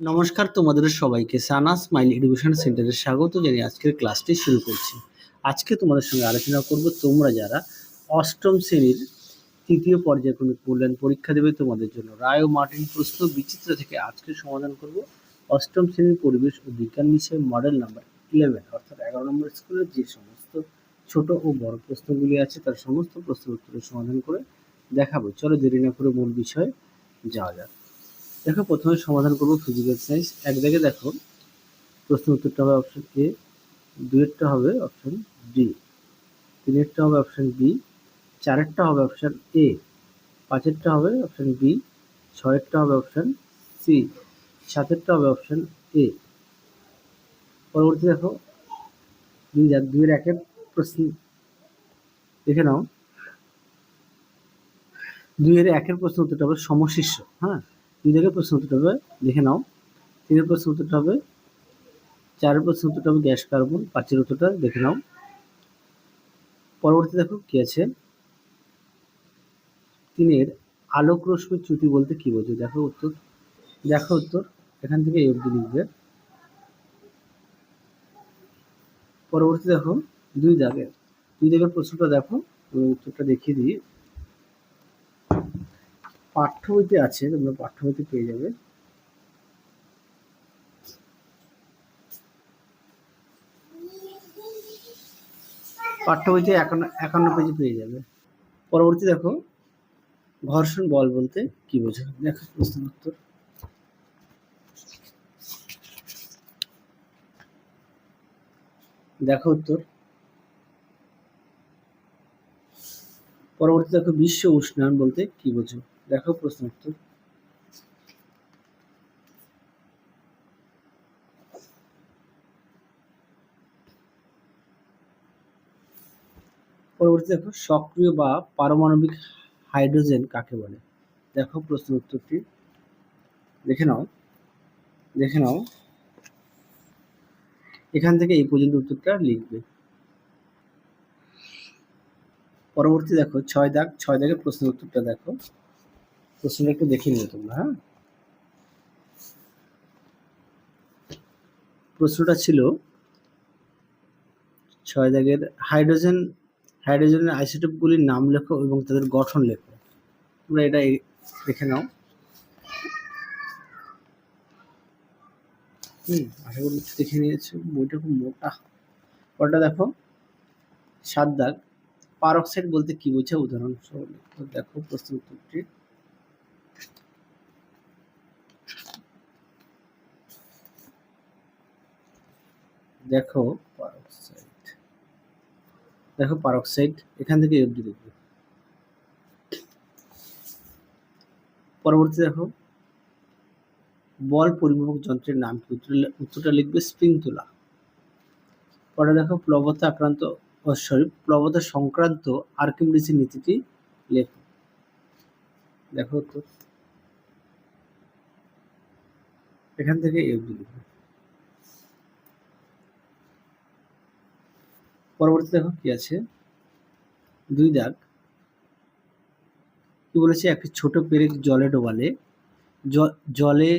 নমস্কার তোমাদের সবাইকে, সানা স্মাইল এডুকেশন সেন্টারে স্বাগত জানিয়ে আজকের ক্লাসটি শুরু করছি। আজকে তোমাদের সঙ্গে আলোচনা করব তোমরা যারা অষ্টম শ্রেণির তৃতীয় পর্যায়ক্রমিক মূল্যায়ন পরীক্ষা দেবে তোমাদের জন্য। রায় ও মার্টিন প্রশ্ন বিচিত্র থেকে আজকে সমাধান করব। অষ্টম শ্রেণির পরিবেশ ও বিজ্ঞান বিষয়ে মডেল নাম্বার ইলেভেন অর্থাৎ এগারো নম্বর স্কুলের যে সমস্ত ছোট ও বড় প্রশ্নগুলি আছে, তার সমস্ত প্রশ্নের উত্তরের সমাধান করে দেখাবো। চলো দেরি না করে মূল বিষয়ে যাওয়া যাক। দেখো, প্রথমে সমাধান করব ফিজিক্যাল সায়েন্স এক দিকে দেখো প্রশ্ন উত্তরটা হবে অপশন এ দুয়েরটা হবে অপশন ডি তিনেরটা হবে অপশন বি চারেরটা হবে অপশন এ পাঁচেরটা হবে অপশন বি ছয়েরটা হবে অপশন সি সাতেরটা হবে অপশন এ পরবর্তী দেখো, দুই যাক দুইয়ের একের প্রশ্ন। দেখে নাও। দুইয়ের একের প্রশ্ন উত্তরটা হবে সমশিষ্য হ্যাঁ? দুই থেকে প্রশ্ন উত্তরটা হবে, দেখে নাও। তিনের প্রশ্ন উত্তরটা হবে চারের প্রশ্ন উত্তরটা হবে গ্যাস, কার্বন। পাঁচের উত্তরটা দেখে নাও। পরবর্তী দেখো কি আছে। তিনের আলোক রশ্মি চ্যুতি বলতে কি বোঝো দেখো উত্তর। দেখো উত্তর। এখান থেকে এফডি লিখবে। পরবর্তী দেখো, দুই দাগে দুই দাগের প্রশ্নটা দেখো উত্তরটা দেখিয়ে দিই। পাঠ্য বইতে আছে, তোমরা পাঠ্য বইতে পেয়ে যাবে। পাঠ্য বইতে একান্ন একান্ন পেজে পেয়ে যাবে। পরবর্তী দেখো, ঘর্ষণ বল বলতে কি বোঝো দেখো প্রশ্ন উত্তর। দেখো উত্তর। পরবর্তী দেখো বিশ্ব উষ্ণায়ন বলতে কি বোঝো দেখো প্রশ্ন উত্তর পরবর্তী দেখো, সক্রিয় বা পারমাণবিক হাইড্রোজেন কাকে বলে? দেখো প্রশ্ন উত্তরটি। দেখে নাও দেখে নাও। এখান থেকে এই পর্যন্ত উত্তরটা লিখবে। পরবর্তী দেখো, ছয় দাগ, ছয় দাগের প্রশ্নের উত্তরটা দেখো। প্রশ্নটা একটু দেখে নিও তোমরা হ্যাঁ? প্রশ্নটা ছিল ছয় দাগের হাইড্রোজেন, হাইড্রোজেনের আইসোটোপগুলির নাম লেখো এবং তাদের গঠন লেখো। তোমরা এটা দেখে নাও। হুম, আশা করি দেখে নিয়েছো। বইটা খুব মোটা। পরটা দেখো, সাত দাগ। পারক্সাইড বলতে কি বোঝে উদাহরণ দেখো প্রশ্ন উত্তরটি। দেখো পারক্সাইড দেখো পারক্সাইড এখান থেকে এফডি লিখবে পরবর্তী দেখো, বল পরিমাপক যন্ত্রের নাম কি? উত্তর- উত্তরটা লিখবে স্প্রিং তোলা পরে দেখো, প্লবতা আক্রান্ত সরি প্লবতা সংক্রান্ত আর্কিমিডিসের নীতিটি লেখো। দেখো তো এখান থেকে এফডি লিখবে পরবর্তী দেখো কি আছে? দুই দাগ। কি বলেছে? একটি ছোট পেরেক জলে ডোবালে জলে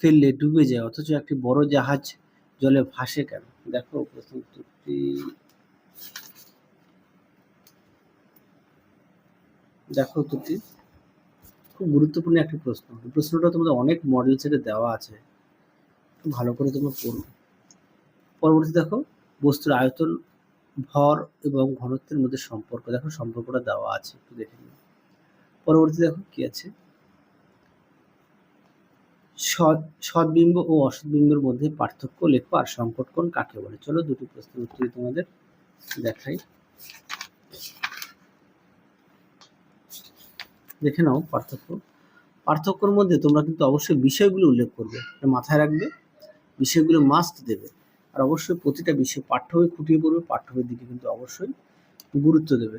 ফেললে ডুবে যায়, অথচ একটি বড় জাহাজ জলে ভাসে কেন? দেখো প্রশ্ন উত্তরটি। দেখো উত্তরটি। খুব গুরুত্বপূর্ণ একটি প্রশ্ন। প্রশ্নটা তোমাদের অনেক মডেল সেটে দেওয়া আছে। ভালো করে তোমরা পড়ো। পরবর্তী দেখো, বস্তুর আয়তন ভর এবং ঘনত্বের মধ্যে সম্পর্ক। দেখো, সম্পর্কটা দেওয়া আছে, একটু দেখে নিও। পরবর্তী দেখো কি আছে? সৎ, সৎবিম্ব ও অসৎবিম্বের মধ্যে পার্থক্য লেখো আর সংকট কোণ কাকে বলে? চলো দুটি প্রশ্নের উত্তরই তোমাদের দেখাই। দেখে নাও পার্থক্য। পার্থক্যর মধ্যে তোমরা কিন্তু অবশ্যই বিষয়গুলো উল্লেখ করবে। মাথায় রাখবে। বিষয়গুলো মাস্ট দেবে। আর অবশ্যই প্রতিটা বিষয় পাঠ্য বই খুঁটিয়ে পড়বে, পাঠ্য বইয়ের দিকে কিন্তু অবশ্যই গুরুত্ব দেবে।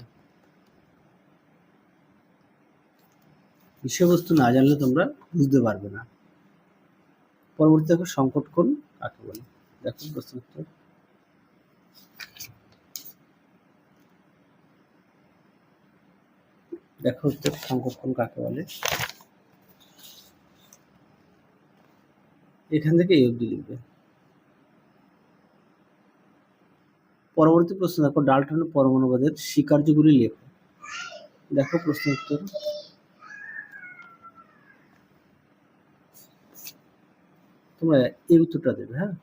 বিষয়বস্তু না জানলে তোমরা বুঝতে পারবে না। পরবর্তী দেখো সংকট কোণ কাকে বলে? দেখো প্রশ্ন উত্তর। দেখো উত্তর সংকট কোণ কাকে বলে? এখান থেকে এই অবধি লিখবে। পরবর্তী প্রশ্ন দেখো ডাল্টনের পরমাণুবাদের স্বীকার্যগুলি লেখো। দেখো প্রশ্ন উত্তর। তোমরা এই উত্তরটা দেবে হ্যাঁ?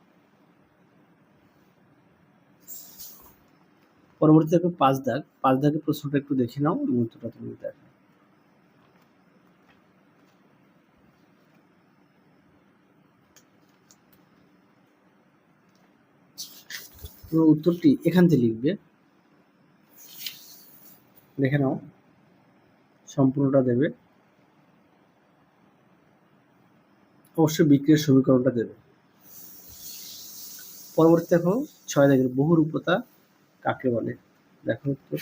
পরবর্তী দেখো পাঁচ দাগ। পাঁচ দাগের প্রশ্নটা একটু দেখে নাও এবং উত্তরটা তুমি দেখো। তোমরা উত্তরটি এখান থেকে লিখবে। দেখে নাও, সম্পূর্ণটা দেবে। অবশ্যই বিক্রিয়ার সমীকরণটা দেবে। পরবর্তী দেখো, ছয় দাগের বহুরূপতা কাকে বলে? দেখো উত্তর।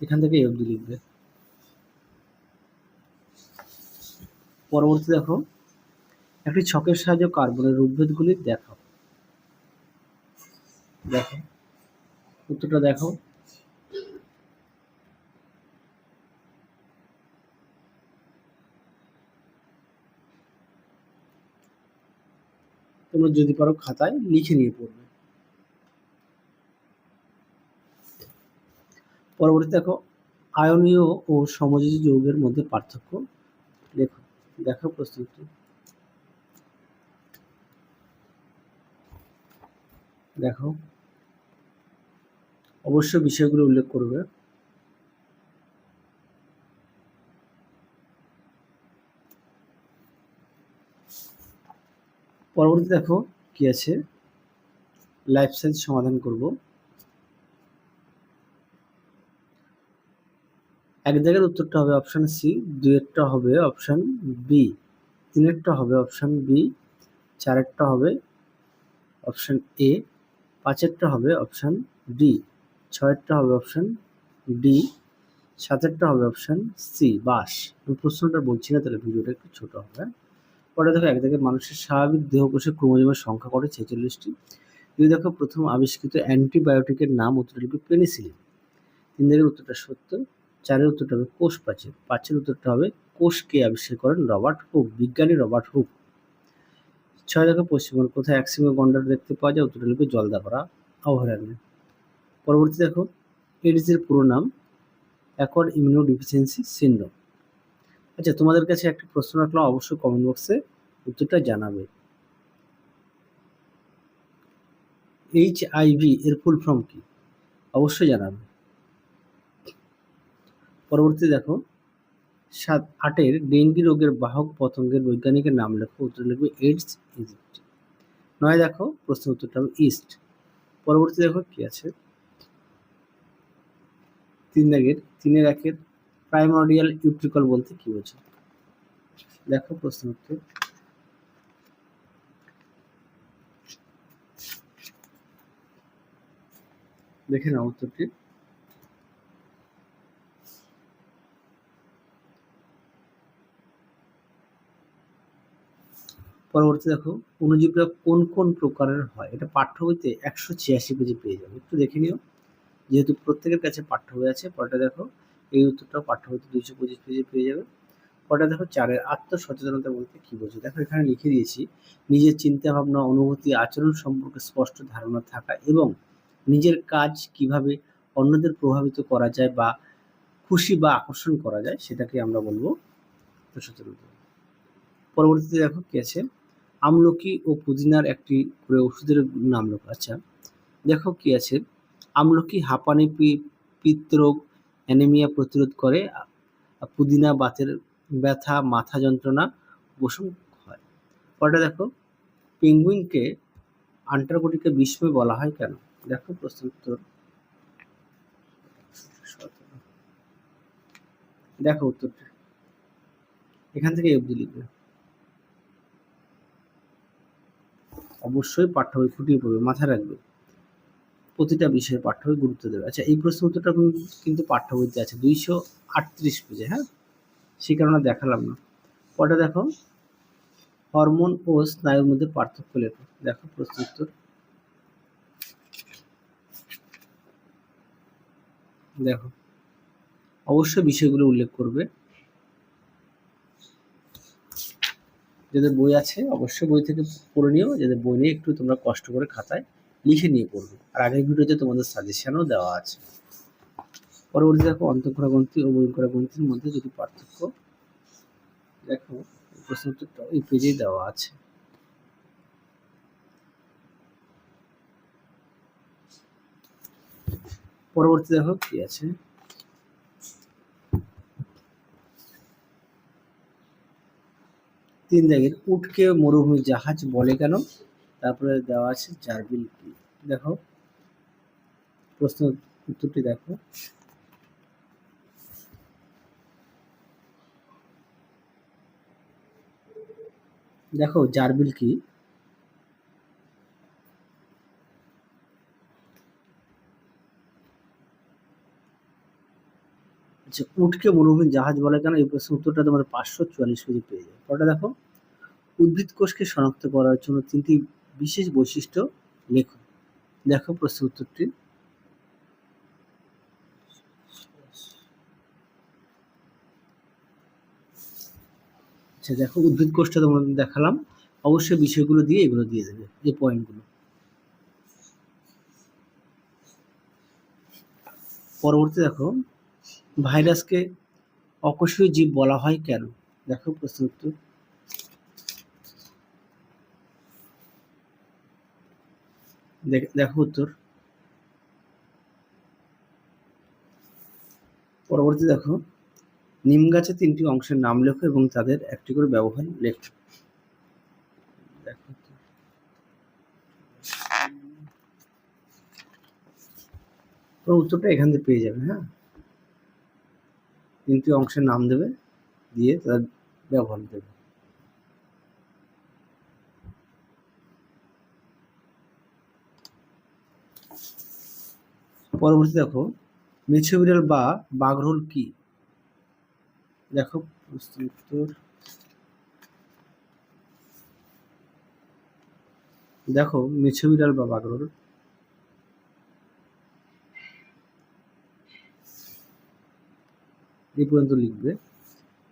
এখান থেকে এই অবধি লিখবে। পরবর্তী দেখো একটি ছকের সাহায্যে কার্বনের রূপভেদগুলি দেখাও। দেখো, উত্তরটা দেখো তোমরা যদি পারো খাতায় লিখে নিয়ে পড়বে। পরবর্তী দেখো, আয়নীয় ও সমযোজী যৌগের মধ্যে পার্থক্য। দেখো দেখো প্রস্তুতি দেখো। অবশ্য বিষয়গুলো উল্লেখ করবে। পরবর্তী দেখো কি আছে। লাইফ সায়েন্স সমাধান করব। এক জায়গার উত্তরটা হবে অপশান সি দুইয়েরটা হবে অপশান বি তিনেরটা হবে অপশান বি চারেরটা হবে অপশান এ পাঁচেরটা হবে অপশান ডি ছয়েরটা হবে অপশান ডি সাতেরটা হবে অপশান সি বাস প্রশ্নটা বলছি না তাহলে ভিডিওটা একটু ছোটো হবে। পরে দেখো, এক জায়গায় মানুষের স্বাভাবিক দেহকোষে ক্রোমোজোমের সংখ্যা করে ছেচল্লিশটি। যদি দেখো, প্রথম আবিষ্কৃত অ্যান্টিবায়োটিকের নাম উত্তর লিখবে পেনিসিলিন। তিন জায়গার উত্তরটা সত্য। চারের উত্তরটা হবে কোষ প্রাচীর। পাঁচের উত্তরটা হবে কোষকে আবিষ্কার করেন রবার্ট হুক, বিজ্ঞানী রবার্ট হুক। ছয় দেখো পশ্চিমবঙ্গ কোথায় একসঙ্গে গন্ডার দেখতে পাওয়া যায় উত্তরটা লিখবে জলদাপাড়া অভয়ারণ্যে। পরবর্তী দেখো, এডিসের পুরো নাম অ্যাকোয়ার্ড ইমিউনোডিফিসিয়েন্সি সিন্ড্রোম আচ্ছা তোমাদের কাছে একটা প্রশ্ন রাখলাম, অবশ্যই কমেন্ট বক্সে উত্তরটা জানাবে। এইচ আইভি এর ফুল ফর্ম কি? অবশ্যই জানাবে। পরবর্তী দেখো সাত আটের ডেঙ্গি রোগের বাহক পতঙ্গের বৈজ্ঞানিকের নাম লেখো, উত্তর লিখবে এইডস ইজিপ্ট। নয় দেখো প্রশ্ন উত্তরটা হবে ইস্ট। পরবর্তী দেখো কি আছে? তিন দাগের তিনের একের প্রাইমোরিয়াল ইউট্রিকল বলতে কি বোঝো? দেখো প্রশ্ন উত্তর। দেখে নাও উত্তরটি। পরবর্তী দেখো অণুজীবরা কোন কোন প্রকারের হয়? এটা পাঠ্য বইতে একশো ছিয়াশি পেজে পেয়ে যাবে। একটু দেখে নিও। যেহেতু প্রত্যেকের কাছে পাঠ্য বই আছে পরটা দেখো, এই উত্তরটাও পাঠ্য বইতে দুইশো পঁচিশ পেজে পেয়ে যাবে। পরটা দেখো, চারের আত্মসচেতনতা বলতে কি বোঝো? দেখো, এখানে লিখে দিয়েছি, নিজের চিন্তা ভাবনা অনুভূতি, আচরণ সম্পর্কে স্পষ্ট ধারণা থাকা এবং নিজের কাজ কীভাবে অন্যদের প্রভাবিত করা যায় বা খুশি বা আকর্ষণ করা যায়, সেটাকে আমরা বলব সচেতনতা পরবর্তীতে দেখো, কি আছে? আমলকি ও পুদিনার একটি করে ওষুধের নাম লেখো আচ্ছা দেখো কি আছে? আমলকি হাঁপানি পিত্তরোগ অ্যানিমিয়া প্রতিরোধ করে পুদিনা, বাতের ব্যথা, মাথা যন্ত্রণা উপশম হয়। পরটা দেখো, পেঙ্গুইনকে আন্টার্কটিকা বিস্ময় বলা হয় কেন? দেখো প্রশ্ন উত্তর। দেখো উত্তরটা। এখান থেকে অবধি লিখবে। অবশ্যই পাঠ্য বই ফুটিয়ে পড়বে, মাথায় রাখবে। প্রতিটা বিষয়ে পাঠ্য বই গুরুত্ব দেবে। আচ্ছা এই প্রশ্ন উত্তরটা কিন্তু পাঠ্য বইতে আছে। দুইশো আটত্রিশ পেজে হ্যাঁ? সেই কারণে দেখালাম না। পরে দেখো, হরমোন ও স্নায়ুর মধ্যে পার্থক্য লেখো। দেখো প্রশ্ন উত্তর। দেখো, অবশ্যই বিষয়গুলো উল্লেখ করবে। যাদের বই আছে, অবশ্যই বই থেকে পড়ে নিও। যাদের বই নিয়ে একটু তোমরা কষ্ট করে খাতায় লিখে নিয়ে পড়বে। আর আগের ভিডিওতে তোমাদের সাজেশনও দেওয়া আছে। পরবর্তী দেখো অন্তঃক্ষরা গ্রন্থি ও বহিঃক্ষরা গ্রন্থির মধ্যে যদি পার্থক্য দেখো, এই প্রশ্ন উত্তরটা এই পেজেই দেওয়া আছে। পরবর্তী দেখো কি আছে? তিন জায়গায়, উটকে মরুভূমি জাহাজ বলে কেন? তারপরে দেওয়া আছে জার্বিল কি দেখো প্রশ্ন উত্তরটি দেখো। দেখো, জার্বিল কি? আচ্ছা উটকে মরুভূমি জাহাজ বলে কেন? এই প্রশ্নের উত্তরটা তোমার পাঁচশো চুয়াল্লিশ পেজে পেয়ে যাবে। পরটা দেখো, উদ্ভিদ কোষকে শনাক্ত করার জন্য তিনটি বিশেষ বৈশিষ্ট্য লেখো। দেখো প্রশ্ন উত্তরটি। আচ্ছা দেখো উদ্ভিদ কোষটা তোমাদের দেখালাম। অবশ্যই বিষয়গুলো দিয়ে এগুলো দিয়ে দেবে এই পয়েন্টগুলো। পরবর্তী দেখো ভাইরাসকে অকোষীয় জীব বলা হয় কেন? দেখো প্রশ্ন উত্তর। দেখ- উত্তর। পরবর্তী দেখো, নিম গাছে তিনটি অংশের নাম লেখো এবং তাদের একটি করে ব্যবহার লেখো। দেখো উত্তরটা এখান থেকে পেয়ে যাবে হ্যাঁ? তিনটি অংশের নাম দেবে, দিয়ে তার ব্যবহার দেবে। পরবর্তী দেখো মেছো বিড়াল বা বাঘরোল কি? দেখো উত্তর। দেখো মেছো বিড়াল বা বাঘরোল। এই পর্যন্ত লিখবে।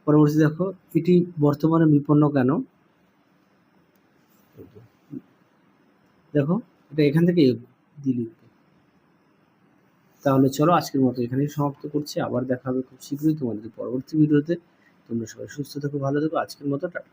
পরবর্তী দেখো, এটি বর্তমানে বিপন্ন কেন? দেখো, এটা এখান থেকে লিখবে। তাহলে চলো আজকের মতো এখানেই সমাপ্ত করছি। আবার দেখা হবে খুব শীঘ্রই তোমাদের পরবর্তী ভিডিওতে। তোমরা সবাই সুস্থ থেকো, ভালো থেকো। আজকের মতো টাটা।